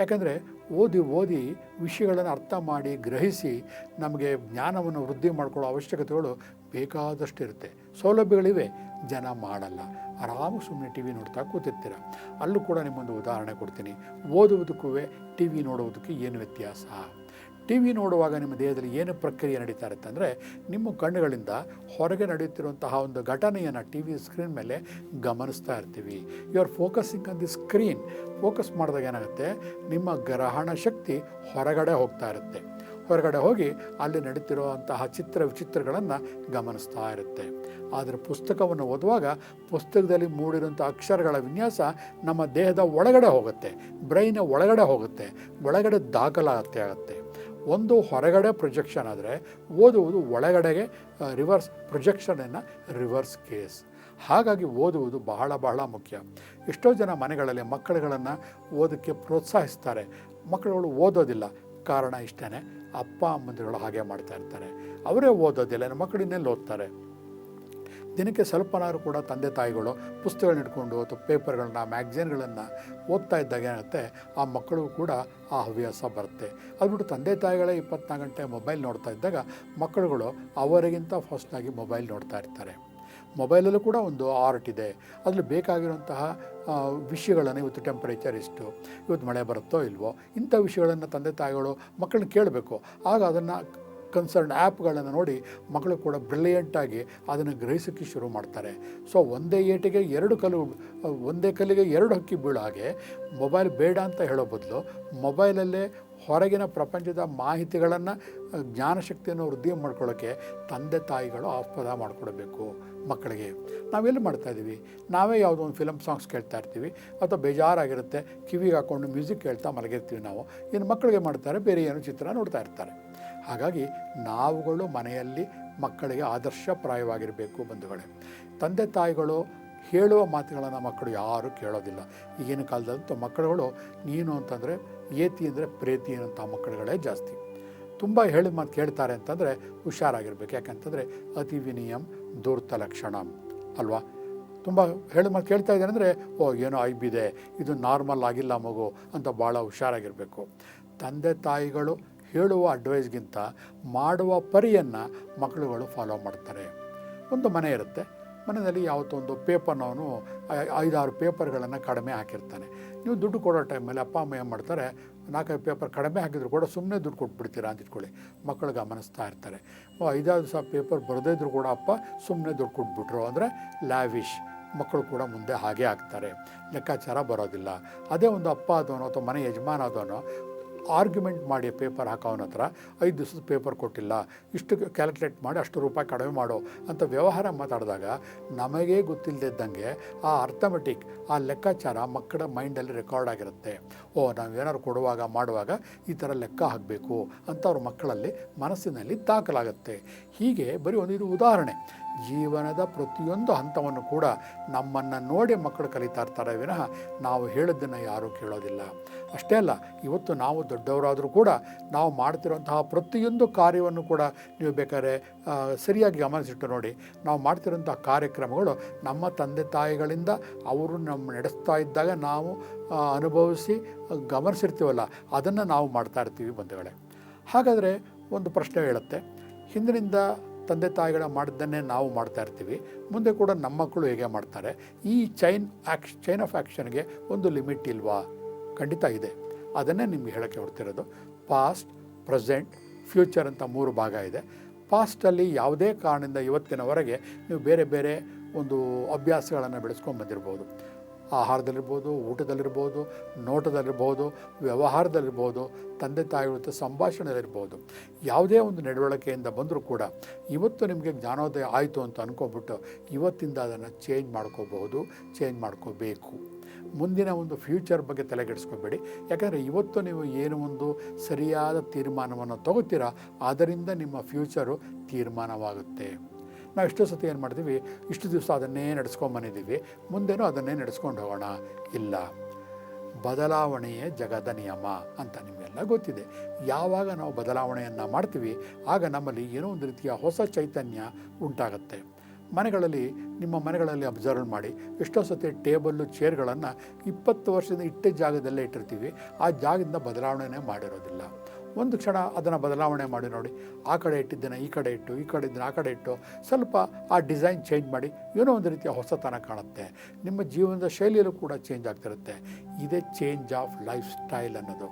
ಯಾಕಂದರೆ ಓದಿ ಓದಿ ವಿಷಯಗಳನ್ನು ಅರ್ಥ ಮಾಡಿ ಗ್ರಹಿಸಿ ನಮಗೆ ಜ್ಞಾನವನ್ನು ವೃದ್ಧಿ ಮಾಡಿಕೊಳ್ಳೋ ಅವಶ್ಯಕತೆಗಳು ಬೇಕಾದಷ್ಟು ಇರುತ್ತೆ ಸೌಲಭ್ಯಗಳಿವೆ, ಜನ ಮಾಡಲ್ಲ. ಆರಾಮಾಗಿ ಸುಮ್ಮನೆ ಟಿ ವಿ ನೋಡ್ತಾ ಕೂತಿರ್ತೀರ. ಅಲ್ಲೂ ಕೂಡ ನಿಮ್ಮೊಂದು ಉದಾಹರಣೆ ಕೊಡ್ತೀನಿ. ಓದುವುದಕ್ಕೂ ಟಿ ವಿ ನೋಡುವುದಕ್ಕೆ ಏನು ವ್ಯತ್ಯಾಸ? ಟಿ ವಿ ನೋಡುವಾಗ ನಿಮ್ಮ ದೇಹದಲ್ಲಿ ಏನು ಪ್ರಕ್ರಿಯೆ ನಡೀತಾ ಇರುತ್ತೆ ಅಂದರೆ ನಿಮ್ಮ ಕಣ್ಣುಗಳಿಂದ ಹೊರಗೆ ನಡೆಯುತ್ತಿರುವಂತಹ ಒಂದು ಘಟನೆಯನ್ನು ಟಿ ವಿ ಸ್ಕ್ರೀನ್ ಮೇಲೆ ಗಮನಿಸ್ತಾ ಇರ್ತೀವಿ. You are focusing on the screen focus ಮಾಡಿದಾಗ ಏನಾಗುತ್ತೆ? ನಿಮ್ಮ ಗ್ರಹಣ ಶಕ್ತಿ ಹೊರಗಡೆ ಹೋಗ್ತಾ ಇರುತ್ತೆ. ಹೊರಗಡೆ ಹೋಗಿ ಅಲ್ಲಿ ನಡೀತಿರುವಂತಹ ಚಿತ್ರ ವಿಚಿತ್ರಗಳನ್ನು ಗಮನಿಸ್ತಾ ಇರುತ್ತೆ. ಆದರೆ ಪುಸ್ತಕವನ್ನು ಓದುವಾಗ ಪುಸ್ತಕದಲ್ಲಿ ಮೂಡಿರುವಂಥ ಅಕ್ಷರಗಳ ವಿನ್ಯಾಸ ನಮ್ಮ ದೇಹದ ಒಳಗಡೆ ಹೋಗುತ್ತೆ. ಬ್ರೈನ ಒಳಗಡೆ ಹೋಗುತ್ತೆ. ಒಳಗಡೆ ದಾಖಲಾಗತ್ತೆ ಆಗುತ್ತೆ. ಒಂದು ಹೊರಗಡೆ ಪ್ರೊಜೆಕ್ಷನ್ ಆದರೆ ಓದುವುದು ಒಳಗಡೆಗೆ ರಿವರ್ಸ್ ಪ್ರೊಜೆಕ್ಷನನ್ನು ರಿವರ್ಸ್ ಕೇಸ್ ಹಾಗಾಗಿ ಓದುವುದು ಬಹಳ ಬಹಳ ಮುಖ್ಯ. ಎಷ್ಟೋ ಜನ ಮನೆಗಳಲ್ಲಿ ಮಕ್ಕಳುಗಳನ್ನು ಓದಕ್ಕೆ ಪ್ರೋತ್ಸಾಹಿಸ್ತಾರೆ. ಮಕ್ಕಳುಗಳು ಓದೋದಿಲ್ಲ. ಕಾರಣ ಇಷ್ಟೇ ಅಪ್ಪ, ಅಮ್ಮಂದಿರುಗಳು ಹಾಗೆ ಮಾಡ್ತಾ ಇರ್ತಾರೆ. ಅವರೇ ಓದೋದಿಲ್ಲ. ಮಕ್ಕಳಿನ್ನೆಲ್ಲಿ ಓದ್ತಾರೆ? ದಿನಕ್ಕೆ ಸ್ವಲ್ಪನಾದ್ರು ಕೂಡ ತಂದೆ ತಾಯಿಗಳು ಪುಸ್ತಕಗಳನ್ನ ಇಟ್ಕೊಂಡು ಅಥವಾ ಪೇಪರ್ಗಳನ್ನ, ಮ್ಯಾಗ್ಝಿನ್ಗಳನ್ನು ಓದ್ತಾ ಇದ್ದಾಗ ಏನಾಗುತ್ತೆ, ಆ ಮಕ್ಕಳು ಕೂಡ ಆ ಹವ್ಯಾಸ ಬರುತ್ತೆ. ಅದ್ಬಿಟ್ಟು ತಂದೆ ತಾಯಿಗಳೇ ಇಪ್ಪತ್ನಾಲ್ಕು ಗಂಟೆ ಮೊಬೈಲ್ ನೋಡ್ತಾ ಇದ್ದಾಗ ಮಕ್ಕಳುಗಳು ಅವರಿಗಿಂತ ಫಸ್ಟಾಗಿ ಮೊಬೈಲ್ ನೋಡ್ತಾ ಇರ್ತಾರೆ. ಮೊಬೈಲಲ್ಲೂ ಕೂಡ ಒಂದು ಆರ್ಟ್ ಇದೆ. ಅದರಲ್ಲಿ ಬೇಕಾಗಿರುವಂತಹ ವಿಷಯಗಳನ್ನು ಇವತ್ತು ಟೆಂಪರೇಚರ್ ಎಷ್ಟು, ಇವತ್ತು ಮಳೆ ಬರುತ್ತೋ ಇಲ್ವೋ ಇಂಥ ವಿಷಯಗಳನ್ನು ತಂದೆ ತಾಯಿಗಳು ಮಕ್ಕಳನ್ನ ಕೇಳಬೇಕು. ಆಗ ಅದನ್ನು ಕನ್ಸರ್ನ್ ಆ್ಯಪ್ಗಳನ್ನು ನೋಡಿ ಮಕ್ಕಳು ಕೂಡ ಬ್ರಿಲಿಯಂಟಾಗಿ ಅದನ್ನು ಗ್ರಹಿಸೋಕ್ಕೆ ಶುರು ಮಾಡ್ತಾರೆ. ಸೊ ಒಂದೇ ಏಟಿಗೆ ಎರಡು ಕಲ್ಲು, ಒಂದೇ ಕಲ್ಲಿಗೆ ಎರಡು ಹಕ್ಕಿ ಬೀಳೋ ಹಾಗೆ ಮೊಬೈಲ್ ಬೇಡ ಅಂತ ಹೇಳೋ ಬದಲು ಮೊಬೈಲಲ್ಲೇ ಹೊರಗಿನ ಪ್ರಪಂಚದ ಮಾಹಿತಿಗಳನ್ನು, ಜ್ಞಾನಶಕ್ತಿಯನ್ನು ವೃದ್ಧಿ ಮಾಡ್ಕೊಳ್ಳೋಕ್ಕೆ ತಂದೆ ತಾಯಿಗಳು ಆಸ್ಪದ ಮಾಡಿಕೊಡಬೇಕು ಮಕ್ಕಳಿಗೆ. ನಾವೆಲ್ಲಿ ಮಾಡ್ತಾ ಇದ್ದೀವಿ? ನಾವೇ ಯಾವುದೋ ಒಂದು ಫಿಲಮ್ ಸಾಂಗ್ಸ್ ಕೇಳ್ತಾ ಇರ್ತೀವಿ ಅಥವಾ ಬೇಜಾರಾಗಿರುತ್ತೆ, ಕಿವಿಗೆ ಹಾಕ್ಕೊಂಡು ಮ್ಯೂಸಿಕ್ ಕೇಳ್ತಾ ಮಲಗಿರ್ತೀವಿ ನಾವು. ಇನ್ನು ಮಕ್ಕಳಿಗೆ ಮಾಡ್ತಾರೆ, ಬೇರೆ ಏನೋ ಚಿತ್ರ ನೋಡ್ತಾ ಇರ್ತಾರೆ. ಹಾಗಾಗಿ ನಾವುಗಳು ಮನೆಯಲ್ಲಿ ಮಕ್ಕಳಿಗೆ ಆದರ್ಶಪ್ರಾಯವಾಗಿರಬೇಕು ಬಂಧುಗಳೇ. ತಂದೆ ತಾಯಿಗಳು ಹೇಳುವ ಮಾತುಗಳನ್ನು ಮಕ್ಕಳು ಯಾರೂ ಕೇಳೋದಿಲ್ಲ. ಈಗಿನ ಕಾಲದಂತೂ ಮಕ್ಕಳುಗಳು ನೀನು ಅಂತಂದರೆ ಏತಿ ಅಂದರೆ ಪ್ರೇತಿ ಅನ್ನೋಂಥ ಮಕ್ಕಳುಗಳೇ ಜಾಸ್ತಿ. ತುಂಬ ಹೇಳಿದ ಮಾತು ಕೇಳ್ತಾರೆ ಅಂತಂದರೆ ಹುಷಾರಾಗಿರ್ಬೇಕು. ಯಾಕಂತಂದರೆ ಅತಿ ವಿನಿಯಂ ದೂರ್ತ ಲಕ್ಷಣ ಅಲ್ವಾ? ತುಂಬ ಹೇಳಿದ ಮಾತು ಕೇಳ್ತಾ ಇದ್ದಾರೆ ಅಂದರೆ, ಓ, ಏನೋ ಐಬಿದೆ, ಇದು ನಾರ್ಮಲ್ ಆಗಿಲ್ಲ ಮಗು ಅಂತ ಭಾಳ ಹುಷಾರಾಗಿರಬೇಕು. ತಂದೆ ತಾಯಿಗಳು ಹೇಳುವ ಅಡ್ವೈಸ್ಗಿಂತ ಮಾಡುವ ಪರಿಯನ್ನು ಮಕ್ಕಳುಗಳು ಫಾಲೋ ಮಾಡ್ತಾರೆ. ಒಂದು ಮನೆ ಇರುತ್ತೆ. ಮನೆಯಲ್ಲಿ ಯಾವತ್ತೋ ಒಂದು ಪೇಪರ್ನವನು ಐದಾರು ಪೇಪರ್ಗಳನ್ನು ಕಡಿಮೆ ಹಾಕಿರ್ತಾನೆ. ನೀವು ದುಡ್ಡು ಕೊಡೋ ಟೈಮಲ್ಲಿ ಅಪ್ಪ, ಅಮ್ಮ ಏನು ಮಾಡ್ತಾರೆ? ನಾಲ್ಕೈದು ಪೇಪರ್ ಕಡಿಮೆ ಹಾಕಿದ್ರು ಕೂಡ ಸುಮ್ಮನೆ ದುಡ್ಡು ಕೊಟ್ಬಿಡ್ತೀರಾ ಅಂತ ಇಟ್ಕೊಳ್ಳಿ ಮಕ್ಕಳು ಗಮನಿಸ್ತಾ ಇರ್ತಾರೆ. ಐದಾರು ದಿವಸ ಪೇಪರ್ ಬರದೇ ಇದ್ರು ಕೂಡ ಅಪ್ಪ ಸುಮ್ಮನೆ ದುಡ್ಡು ಕೊಟ್ಬಿಟ್ರು ಅಂದರೆ ಲ್ಯಾವಿಶ್ ಮಕ್ಕಳು ಕೂಡ ಮುಂದೆ ಹಾಗೆ ಆಗ್ತಾರೆ. ಲೆಕ್ಕಾಚಾರ ಬರೋದಿಲ್ಲ. ಅದೇ ಒಂದು ಅಪ್ಪ ಆದವನು ಅಥವಾ ಮನೆ ಯಜಮಾನ ಆದವನು ಆರ್ಗ್ಯುಮೆಂಟ್ ಮಾಡಿ ಪೇಪರ್ ಹಾಕೋವನ ಹತ್ರ, ಐದು ದಿವಸದ ಪೇಪರ್ ಕೊಟ್ಟಿಲ್ಲ, ಇಷ್ಟು ಕ್ಯಾಲ್ಕುಲೇಟ್ ಮಾಡಿ, ಅಷ್ಟು ರೂಪಾಯಿ ಕಡಿಮೆ ಮಾಡೋ ಅಂತ ವ್ಯವಹಾರ ಮಾತಾಡಿದಾಗ ನಮಗೇ ಗೊತ್ತಿಲ್ಲದಿದ್ದಂಗೆ ಆ ಅರ್ಥಮೆಟಿಕ್ ಆ ಲೆಕ್ಕಾಚಾರ ಮಕ್ಕಳ ಮೈಂಡಲ್ಲಿ ರೆಕಾರ್ಡ್ ಆಗಿರುತ್ತೆ. ಓ ನಾವು ಏನಾದ್ರು ಕೊಡುವಾಗ, ಮಾಡುವಾಗ ಈ ಥರ ಲೆಕ್ಕ ಹಾಕಬೇಕು ಅಂತ ಅವ್ರ ಮಕ್ಕಳಲ್ಲಿ ಮನಸ್ಸಿನಲ್ಲಿ ದಾಖಲಾಗುತ್ತೆ. ಹೀಗೆ ಬರೀ ಒಂದು ಉದಾಹರಣೆ. ಜೀವನದ ಪ್ರತಿಯೊಂದು ಹಂತವನ್ನು ಕೂಡ ನಮ್ಮನ್ನು ನೋಡಿ ಮಕ್ಕಳು ಕಲಿತಾ ಇರ್ತಾರೆ ವಿನಃ ನಾವು ಹೇಳಿದ್ದನ್ನು ಯಾರೂ ಕೇಳೋದಿಲ್ಲ. ಅಷ್ಟೇ ಅಲ್ಲ, ಇವತ್ತು ನಾವು ದೊಡ್ಡವರಾದರೂ ಕೂಡ ನಾವು ಮಾಡ್ತಿರುವಂತಹ ಪ್ರತಿಯೊಂದು ಕಾರ್ಯವನ್ನು ಕೂಡ ನೀವು ಬೇಕಾದ್ರೆ ಸರಿಯಾಗಿ ಗಮನಿಸಿಟ್ಟು ನೋಡಿ. ನಾವು ಮಾಡ್ತಿರೋಂಥ ಕಾರ್ಯಕ್ರಮಗಳು ನಮ್ಮ ತಂದೆ ತಾಯಿಗಳಿಂದ ಅವರು ನಮ್ಮ ನಡೆಸ್ತಾ ಇದ್ದಾಗ ನಾವು ಅನುಭವಿಸಿ ಗಮನಿಸಿರ್ತೀವಲ್ಲ, ಅದನ್ನು ನಾವು ಮಾಡ್ತಾ ಇರ್ತೀವಿ ಬಂಧುಗಳೇ. ಹಾಗಾದರೆ ಒಂದು ಪ್ರಶ್ನೆ ಹೇಳುತ್ತೆ. ಹಿಂದಿನಿಂದ ತಂದೆ ತಾಯಿಗಳ ಮಾಡಿದ್ದನ್ನೇ ನಾವು ಮಾಡ್ತಾ ಇರ್ತೀವಿ. ಮುಂದೆ ಕೂಡ ನಮ್ಮ ಮಕ್ಕಳು ಹೇಗೆ ಮಾಡ್ತಾರೆ? ಈ ಚೈನ್ ಆ್ಯಕ್ಷ ಚೈನ್ ಆಫ್ ಆ್ಯಕ್ಷನ್ಗೆ ಒಂದು ಲಿಮಿಟ್ ಇಲ್ವಾ? ಖಂಡಿತ ಇದೆ. ಅದನ್ನೇ ನಿಮಗೆ ಹೇಳೋಕ್ಕೆ ಹೊರ್ತಿರೋದು ಪಾಸ್ಟ್ ಪ್ರೆಸೆಂಟ್ ಫ್ಯೂಚರ್ ಅಂತ ಮೂರು ಭಾಗ ಇದೆ. ಪಾಸ್ಟಲ್ಲಿ ಯಾವುದೇ ಕಾರಣದಿಂದ ಇವತ್ತಿನವರೆಗೆ ನೀವು ಬೇರೆ ಬೇರೆ ಒಂದು ಅಭ್ಯಾಸಗಳನ್ನು ಬೆಳೆಸ್ಕೊಂಡು ಬಂದಿರ್ಬೋದು. ಆಹಾರದಲ್ಲಿರ್ಬೋದು, ಊಟದಲ್ಲಿರ್ಬೋದು, ನೋಟದಲ್ಲಿರ್ಬೋದು, ವ್ಯವಹಾರದಲ್ಲಿರ್ಬೋದು, ತಂದೆ ತಾಯಿ ಜೊತೆ ಸಂಭಾಷಣೆಯಲ್ಲಿರ್ಬೋದು. ಯಾವುದೇ ಒಂದು ನಡವಳಿಕೆಯಿಂದ ಬಂದರೂ ಕೂಡ ಇವತ್ತು ನಿಮಗೆ ಜ್ಞಾನೋದಯ ಆಯಿತು ಅಂತ ಅನ್ಕೊಬಿಟ್ಟು ಇವತ್ತಿಂದ ಅದನ್ನು ಚೇಂಜ್ ಮಾಡ್ಕೋಬಹುದು ಚೇಂಜ್ ಮಾಡ್ಕೋಬೇಕು. ಮುಂದಿನ ಒಂದು ಫ್ಯೂಚರ್ ಬಗ್ಗೆ ತಲೆಗೆಡಿಸ್ಕೋಬೇಡಿ ಯಾಕಂದರೆ ಇವತ್ತು ನೀವು ಏನು ಒಂದು ಸರಿಯಾದ ತೀರ್ಮಾನವನ್ನು ತಗೋತೀರಾ, ಅದರಿಂದ ನಿಮ್ಮ ಫ್ಯೂಚರು ತೀರ್ಮಾನವಾಗುತ್ತೆ. ನಾವು ಎಷ್ಟೋ ಸತಿ ಏನು ಮಾಡ್ತೀವಿ? ಇಷ್ಟು ದಿವಸ ಅದನ್ನೇ ನಡೆಸ್ಕೊಂಬಂದಿದ್ದೀವಿ. ಮುಂದೇನೂ ಅದನ್ನೇ ನಡೆಸ್ಕೊಂಡು ಹೋಗೋಣ. ಇಲ್ಲ. ಬದಲಾವಣೆಯೇ ಜಗದ ನಿಯಮ ಅಂತ ನಿಮಗೆಲ್ಲ ಗೊತ್ತಿದೆ. ಯಾವಾಗ ನಾವು ಬದಲಾವಣೆಯನ್ನು ಮಾಡ್ತೀವಿ, ಆಗ ನಮ್ಮಲ್ಲಿ ಏನೋ ಒಂದು ರೀತಿಯ ಹೊಸ ಚೈತನ್ಯ ಉಂಟಾಗುತ್ತೆ. ಮನೆಗಳಲ್ಲಿ, ನಿಮ್ಮ ಮನೆಗಳಲ್ಲಿ ಅಬ್ಸರ್ವ್ ಮಾಡಿ. ಎಷ್ಟೋ ಸತಿ ಟೇಬಲ್ಲು, ಚೇರ್ಗಳನ್ನು ಇಪ್ಪತ್ತು ವರ್ಷದಿಂದ ಇಟ್ಟ ಜಾಗದಲ್ಲೇ ಇಟ್ಟಿರ್ತೀವಿ. ಆ ಜಾಗದಿಂದ ಬದಲಾವಣೆನೇ ಮಾಡಿರೋದಿಲ್ಲ. ಒಂದು ಕ್ಷಣ ಅದನ್ನು ಬದಲಾವಣೆ ಮಾಡಿ ನೋಡಿ. ಆ ಕಡೆ ಇಟ್ಟಿದ್ದನ್ನು ಈ ಕಡೆ ಇಟ್ಟು, ಈ ಕಡೆ ಇದ್ದನ್ನು ಆ ಕಡೆ ಇಟ್ಟು ಸ್ವಲ್ಪ ಆ ಡಿಸೈನ್ ಚೇಂಜ್ ಮಾಡಿ ಏನೋ ಒಂದು ರೀತಿಯ ಹೊಸತನ ಕಾಣುತ್ತೆ. ನಿಮ್ಮ ಜೀವನದ ಶೈಲಿಯಲ್ಲೂ ಕೂಡ ಚೇಂಜ್ ಆಗ್ತಿರುತ್ತೆ. ಇದೇ ಚೇಂಜ್ ಆಫ್ ಲೈಫ್ ಸ್ಟೈಲ್ ಅನ್ನೋದು.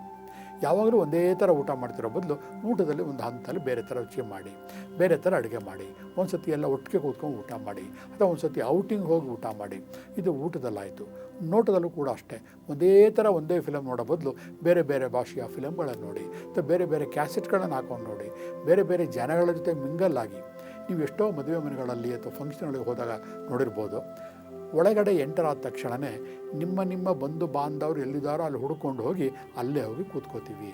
ಯಾವಾಗಲೂ ಒಂದೇ ಥರ ಊಟ ಮಾಡ್ತಿರೋ ಬದಲು ಊಟದಲ್ಲಿ ಒಂದು ಹಂತದಲ್ಲಿ ಬೇರೆ ಥರ ರುಚಿ ಮಾಡಿ, ಬೇರೆ ಥರ ಅಡುಗೆ ಮಾಡಿ ಒಂದು ಸತಿ ಎಲ್ಲ ಒಟ್ಟಿಗೆ ಕೂತ್ಕೊಂಡು ಊಟ ಮಾಡಿ, ಅಥವಾ ಒಂದು ಸತಿ ಔಟಿಂಗ್ ಹೋಗಿ ಊಟ ಮಾಡಿ, ಇದು ಊಟದಲ್ಲಾಯಿತು. ನೋಟದಲ್ಲೂ ಕೂಡ ಅಷ್ಟೇ, ಒಂದೇ ಥರ ಒಂದೇ ಫಿಲಮ್ ನೋಡೋ ಬದಲು ಬೇರೆ ಬೇರೆ ಭಾಷೆಯ ಫಿಲಮ್ಗಳನ್ನು ನೋಡಿ, ಅಥವಾ ಬೇರೆ ಬೇರೆ ಕ್ಯಾಸೆಟ್ಗಳನ್ನು ಹಾಕೊಂಡು ನೋಡಿ, ಬೇರೆ ಬೇರೆ ಜನಗಳ ಜೊತೆ ಮಿಂಗಲ್ ಆಗಿ, ನೀವು ಎಷ್ಟೋ ಮದುವೆ ಮನೆಗಳಲ್ಲಿ ಅಥವಾ ಫಂಕ್ಷನ್ಗಳಿಗೆ ಹೋದಾಗ ನೋಡಿರ್ಬೋದು ಒಳಗಡೆ ಎಂಟರ್ ಆದ ತಕ್ಷಣವೇ ನಿಮ್ಮ ನಿಮ್ಮ ಬಂಧು ಬಾಂಧವರು ಎಲ್ಲಿದ್ದಾರೋ ಅಲ್ಲಿ ಹುಡ್ಕೊಂಡು ಹೋಗಿ ಅಲ್ಲೇ ಹೋಗಿ ಕೂತ್ಕೋತೀವಿ.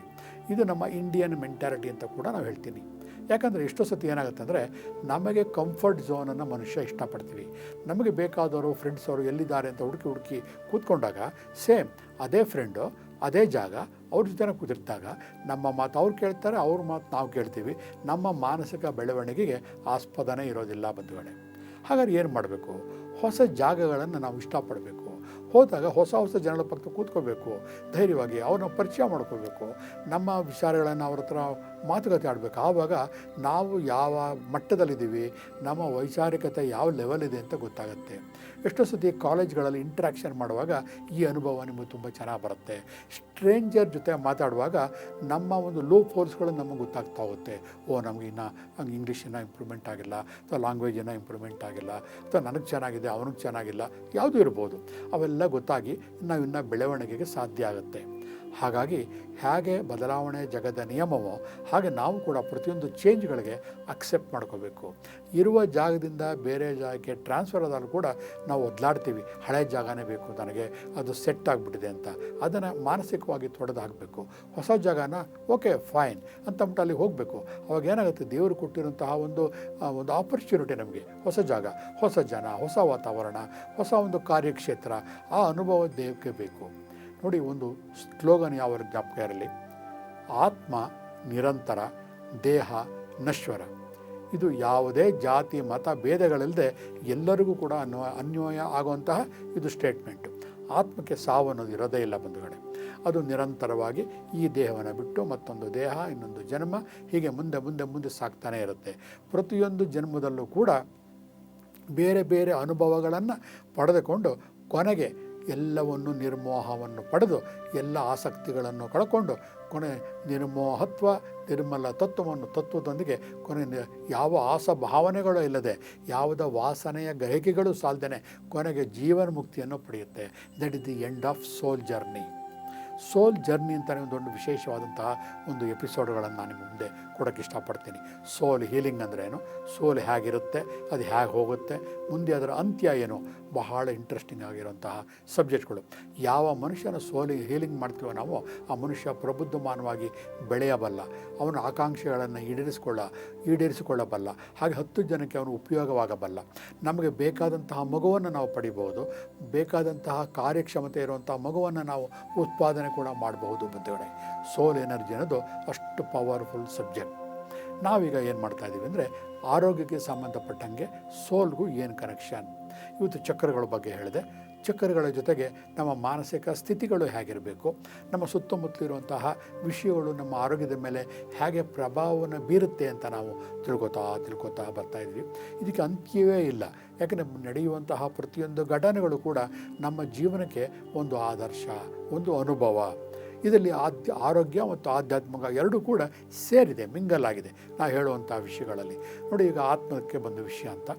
ಇದು ನಮ್ಮ ಇಂಡಿಯನ್ ಮೆಂಟ್ಯಾಲಿಟಿ ಅಂತ ಕೂಡ ನಾವು ಹೇಳ್ತೀನಿ. ಯಾಕಂದರೆ ಎಷ್ಟೋ ಸತಿ ಏನಾಗುತ್ತೆ ಅಂದರೆ ನಮಗೆ ಕಂಫರ್ಟ್ ಝೋನನ್ನು ಮನುಷ್ಯ ಇಷ್ಟಪಡ್ತೀವಿ. ನಮಗೆ ಬೇಕಾದವರು ಫ್ರೆಂಡ್ಸ್ ಅವರು ಎಲ್ಲಿದ್ದಾರೆ ಅಂತ ಹುಡುಕಿ ಹುಡುಕಿ ಕೂತ್ಕೊಂಡಾಗ ಸೇಮ್ ಅದೇ ಫ್ರೆಂಡು ಅದೇ ಜಾಗ, ಅವ್ರ ಜೊತೆ ಕೂತಿರ್ತಾಗ ನಮ್ಮ ಮಾತು ಅವ್ರು ಕೇಳ್ತಾರೆ, ಅವ್ರ ಮಾತು ನಾವು ಕೇಳ್ತೀವಿ. ನಮ್ಮ ಮಾನಸಿಕ ಬೆಳವಣಿಗೆಗೆ ಆಸ್ಪದನೇ ಇರೋದಿಲ್ಲ ಬಂಧುಗಳೇ. ಹಾಗಾದ್ರೆ ಏನು ಮಾಡಬೇಕು? ಹೊಸ ಜಾಗಗಳನ್ನು ನಾವು ಇಷ್ಟಪಡಬೇಕು. ಹೋದಾಗ ಹೊಸ ಹೊಸ ಜನರ ಪಕ್ಕ ಕೂತ್ಕೋಬೇಕು. ಧೈರ್ಯವಾಗಿ ಅವ್ರನ್ನ ಪರಿಚಯ ಮಾಡ್ಕೋಬೇಕು. ನಮ್ಮ ವಿಚಾರಗಳನ್ನು ಅವ್ರ ಹತ್ರ ಮಾತುಕತೆ ಆಡಬೇಕು. ಆವಾಗ ನಾವು ಯಾವ ಮಟ್ಟದಲ್ಲಿದ್ದೀವಿ, ನಮ್ಮ ವೈಚಾರಿಕತೆ ಯಾವ ಲೆವೆಲ್ ಇದೆ ಅಂತ ಗೊತ್ತಾಗುತ್ತೆ. ಎಷ್ಟೋ ಸತಿ ಕಾಲೇಜ್ಗಳಲ್ಲಿ ಇಂಟ್ರ್ಯಾಕ್ಷನ್ ಮಾಡುವಾಗ ಈ ಅನುಭವ ನಿಮಗೆ ತುಂಬ ಚೆನ್ನಾಗಿ ಬರುತ್ತೆ. ಸ್ಟ್ರೇಂಜರ್ ಜೊತೆ ಮಾತಾಡುವಾಗ ನಮ್ಮ ಒಂದು ಲೋ ಫೋರ್ಸ್ಗಳು ನಮಗೆ ಗೊತ್ತಾಗ್ತಾ ಹೋಗುತ್ತೆ. ಓ, ನಮಗೆ ಇನ್ನು ಹಂಗೆ ಇಂಗ್ಲೀಷನ್ನು ಇಂಪ್ರೂವ್ಮೆಂಟ್ ಆಗಿಲ್ಲ, ಅಥವಾ ಲ್ಯಾಂಗ್ವೇಜ್ ಏನೋ ಇಂಪ್ರೂವ್ಮೆಂಟ್ ಆಗಿಲ್ಲ, ಅಥವಾ ನನಗೆ ಚೆನ್ನಾಗಿದೆ, ಅವನಿಗೆ ಚೆನ್ನಾಗಿಲ್ಲ, ಯಾವುದೂ ಇರ್ಬೋದು. ಅವೆಲ್ಲ ಗೊತ್ತಾಗಿ ನಾವು ಇನ್ನೂ ಬೆಳವಣಿಗೆಗೆ ಸಾಧ್ಯ ಆಗುತ್ತೆ. ಹಾಗಾಗಿ ಹೇಗೆ ಬದಲಾವಣೆ ಜಗದ ನಿಯಮವೋ ಹಾಗೆ ನಾವು ಕೂಡ ಪ್ರತಿಯೊಂದು ಚೇಂಜ್ಗಳಿಗೆ ಅಕ್ಸೆಪ್ಟ್ ಮಾಡ್ಕೋಬೇಕು. ಇರುವ ಜಾಗದಿಂದ ಬೇರೆ ಜಾಗಕ್ಕೆ ಟ್ರಾನ್ಸ್ಫರ್ ಆದಾಗ ಕೂಡ ನಾವು ಒದ್ಲಾಡ್ತೀವಿ. ಹಳೆ ಜಾಗನೇ ಬೇಕು ನನಗೆ, ಅದು ಸೆಟ್ ಆಗಿಬಿಟ್ಟಿದೆ ಅಂತ. ಅದನ್ನು ಮಾನಸಿಕವಾಗಿ ತೊಡೆದಾಗಬೇಕು ಹೊಸ ಜಾಗನ ಓಕೆ ಫೈನ್ ಅಂತಂಬಿಟ್ಟು ಅಲ್ಲಿ ಹೋಗಬೇಕು. ಅವಾಗ ಏನಾಗುತ್ತೆ? ದೇವರು ಕೊಟ್ಟಿರುವಂತಹ ಒಂದು ಒಂದು ಆಪರ್ಚುನಿಟಿ ನಮಗೆ. ಹೊಸ ಜಾಗ, ಹೊಸ ಜನ, ಹೊಸ ವಾತಾವರಣ, ಹೊಸ ಒಂದು ಕಾರ್ಯಕ್ಷೇತ್ರ, ಆ ಅನುಭವ ದೇವಕ್ಕೆ ಬೇಕು. ನೋಡಿ ಒಂದು ಸ್ಲೋಗನ್ ಯಾವ ಜ್ಞಾಪಕ ಇರಲಿ. ಆತ್ಮ ನಿರಂತರ, ದೇಹ ನಶ್ವರ. ಇದು ಯಾವುದೇ ಜಾತಿ, ಮತ, ಭೇದಗಳಿಲ್ಲದೆ ಎಲ್ಲರಿಗೂ ಕೂಡ ಅನ್ವಯ ಅನ್ವಯ ಆಗುವಂತಹ ಇದು ಸ್ಟೇಟ್ಮೆಂಟು. ಆತ್ಮಕ್ಕೆ ಸಾವು ಅನ್ನೋದು ಇರೋದೇ ಇಲ್ಲ ಬಂಧುಗಳೇ. ಅದು ನಿರಂತರವಾಗಿ ಈ ದೇಹವನ್ನು ಬಿಟ್ಟು ಮತ್ತೊಂದು ದೇಹ, ಇನ್ನೊಂದು ಜನ್ಮ ಹೀಗೆ ಮುಂದೆ ಮುಂದೆ ಮುಂದೆ ಸಾಕ್ತಾನೇ ಇರುತ್ತೆ. ಪ್ರತಿಯೊಂದು ಜನ್ಮದಲ್ಲೂ ಕೂಡ ಬೇರೆ ಬೇರೆ ಅನುಭವಗಳನ್ನು ಪಡೆದುಕೊಂಡು ಕೊನೆಗೆ ಎಲ್ಲವನ್ನು ನಿರ್ಮೋಹವನ್ನು ಪಡೆದು ಎಲ್ಲ ಆಸಕ್ತಿಗಳನ್ನು ಕಳ್ಕೊಂಡು ಕೊನೆ ನಿರ್ಮೋಹತ್ವ, ನಿರ್ಮಲ ತತ್ವವನ್ನು ತತ್ವದೊಂದಿಗೆ ಕೊನೆ ಯಾವ ಆಸ ಭಾವನೆಗಳು ಇಲ್ಲದೆ, ಯಾವುದ ವಾಸನೆಯ ಗ್ರಹಿಕೆಗಳು ಸಾಲ್ದೇನೆ ಕೊನೆಗೆ ಜೀವನ ಮುಕ್ತಿಯನ್ನು ಪಡೆಯುತ್ತೆ. That is the end of soul journey soul journey ಅಂತಲೇ ಒಂದು ದೊಡ್ಡ ವಿಶೇಷವಾದಂತಹ ಒಂದು ಎಪಿಸೋಡ್ಗಳನ್ನು ನಾನು ನಿಮ್ಮ ಮುಂದೆ ಕೊಡೋಕ್ಕೆ ಇಷ್ಟಪಡ್ತೀನಿ. ಸೋಲ್ ಹೀಲಿಂಗ್ ಅಂದರೆ ಏನು? ಸೋಲ್ ಹೇಗಿರುತ್ತೆ? ಅದು ಹೇಗೆ ಹೋಗುತ್ತೆ? ಮುಂದೆ ಅದರ ಅಂತ್ಯ ಏನು? ಬಹಳ ಇಂಟ್ರೆಸ್ಟಿಂಗ್ ಆಗಿರುವಂತಹ ಸಬ್ಜೆಕ್ಟ್ಗಳು. ಯಾವ ಮನುಷ್ಯನ ಸೋಲಿ ಹೀಲಿಂಗ್ ಮಾಡ್ತೀವೋ ನಾವು, ಆ ಮನುಷ್ಯ ಪ್ರಬುದ್ಧಮಾನವಾಗಿ ಬೆಳೆಯಬಲ್ಲ, ಅವನ ಆಕಾಂಕ್ಷೆಗಳನ್ನು ಈಡೇರಿಸಿಕೊಳ್ಳ, ಈಡೇರಿಸಿಕೊಳ್ಳಬಲ್ಲ, ಹಾಗೆ ಹತ್ತು ಜನಕ್ಕೆ ಅವನು ಉಪಯೋಗವಾಗಬಲ್ಲ. ನಮಗೆ ಬೇಕಾದಂತಹ ಮಗುವನ್ನು ನಾವು ಪಡಿಬೋದು ಬೇಕಾದಂತಹ ಕಾರ್ಯಕ್ಷಮತೆ ಇರುವಂತಹ ಮಗುವನ್ನು ನಾವು ಉತ್ಪಾದನೆ ಕೂಡ ಮಾಡಬಹುದು ಬಂಧುಗಳೇ. ಸೋಲ್ ಎನರ್ಜಿ ಅನ್ನೋದು ಅಷ್ಟು ಪವರ್ಫುಲ್ ಸಬ್ಜೆಕ್ಟ್ ನಾವೀಗ ಏನು ಮಾಡ್ತಾ ಇದ್ದೀವಿ ಅಂದರೆ ಆರೋಗ್ಯಕ್ಕೆ ಸಂಬಂಧಪಟ್ಟಂಗೆ ಸೋಲ್ಗೂ ಏನು ಕನೆಕ್ಷನ್ ಇವತ್ತು ಚಕ್ರಗಳ ಬಗ್ಗೆ ಹೇಳಿದೆ. ಚಕ್ರಗಳ ಜೊತೆಗೆ ನಮ್ಮ ಮಾನಸಿಕ ಸ್ಥಿತಿಗಳು ಹೇಗಿರಬೇಕು, ನಮ್ಮ ಸುತ್ತಮುತ್ತಲಿರುವಂತಹ ವಿಷಯಗಳು ನಮ್ಮ ಆರೋಗ್ಯದ ಮೇಲೆ ಹೇಗೆ ಪ್ರಭಾವವನ್ನು ಬೀರುತ್ತೆ ಅಂತ ನಾವು ತಿಳ್ಕೊತಾ ತಿಳ್ಕೊತಾ ಬರ್ತಾ ಇದ್ವಿ. ಇದಕ್ಕೆ ಅಂತ್ಯವೇ ಇಲ್ಲ. ಯಾಕಂದರೆ ನಡೆಯುವಂತಹ ಪ್ರತಿಯೊಂದು ಘಟನೆಗಳು ಕೂಡ ನಮ್ಮ ಜೀವನಕ್ಕೆ ಒಂದು ಆದರ್ಶ, ಒಂದು ಅನುಭವ. ಇದರಲ್ಲಿ ಆದ್ಯ ಆರೋಗ್ಯ ಮತ್ತು ಆಧ್ಯಾತ್ಮಿಕ ಎರಡೂ ಕೂಡ ಸೇರಿದೆ, ಮಿಂಗಲ್ ಆಗಿದೆ. ನಾ ಹೇಳುವಂಥ ವಿಷಯಗಳಲ್ಲಿ. ನೋಡಿ, ಈಗ ಆತ್ಮಕ್ಕೆ ಬಂದ ವಿಷಯ ಅಂತ,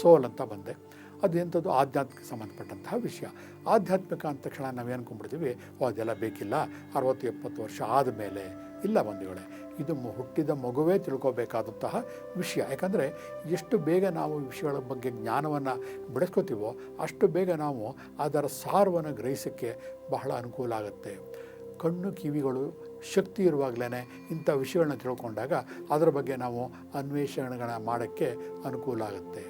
ಸೋಲ್ ಅಂತ ಬಂದೆ. ಅದು ಎಂಥದ್ದು ಆಧ್ಯಾತ್ಮಕ್ಕೆ ಸಂಬಂಧಪಟ್ಟಂತಹ ವಿಷಯ. ಆಧ್ಯಾತ್ಮಿಕ ಅಂದ ತಕ್ಷಣ ನಾವು ಅನ್ಕೊಂಡ್ಬಿಡ್ತೀವಿ ಓ, ಅದೆಲ್ಲ ಬೇಕಿಲ್ಲ ಅರವತ್ತು ಎಪ್ಪತ್ತು ವರ್ಷ ಆದಮೇಲೆ, ಇಲ್ಲ ಬಂಧುಗಳೇ, ಇದು ಹುಟ್ಟಿದ ಮಗುವೇ ತಿಳ್ಕೋಬೇಕಾದಂತಹ ವಿಷಯ. ಯಾಕಂದರೆ ಎಷ್ಟು ಬೇಗ ನಾವು ವಿಷಯಗಳ ಬಗ್ಗೆ ಜ್ಞಾನವನ್ನು ಬೆಳೆಸ್ಕೋತೀವೋ, ಅಷ್ಟು ಬೇಗ ನಾವು ಅದರ ಸಾರವನ್ನು ಗ್ರಹಿಸೋಕ್ಕೆ ಬಹಳ ಅನುಕೂಲ ಆಗುತ್ತೆ. ಕಣ್ಣು, ಕಿವಿಗಳು ಶಕ್ತಿ ಇರುವಾಗಲೇ ಇಂಥ ವಿಷಯಗಳನ್ನ ತಿಳ್ಕೊಂಡಾಗ ಅದರ ಬಗ್ಗೆ ನಾವು ಅನ್ವೇಷಣೆಗಳನ್ನ ಮಾಡೋಕ್ಕೆ ಅನುಕೂಲ ಆಗುತ್ತೆ.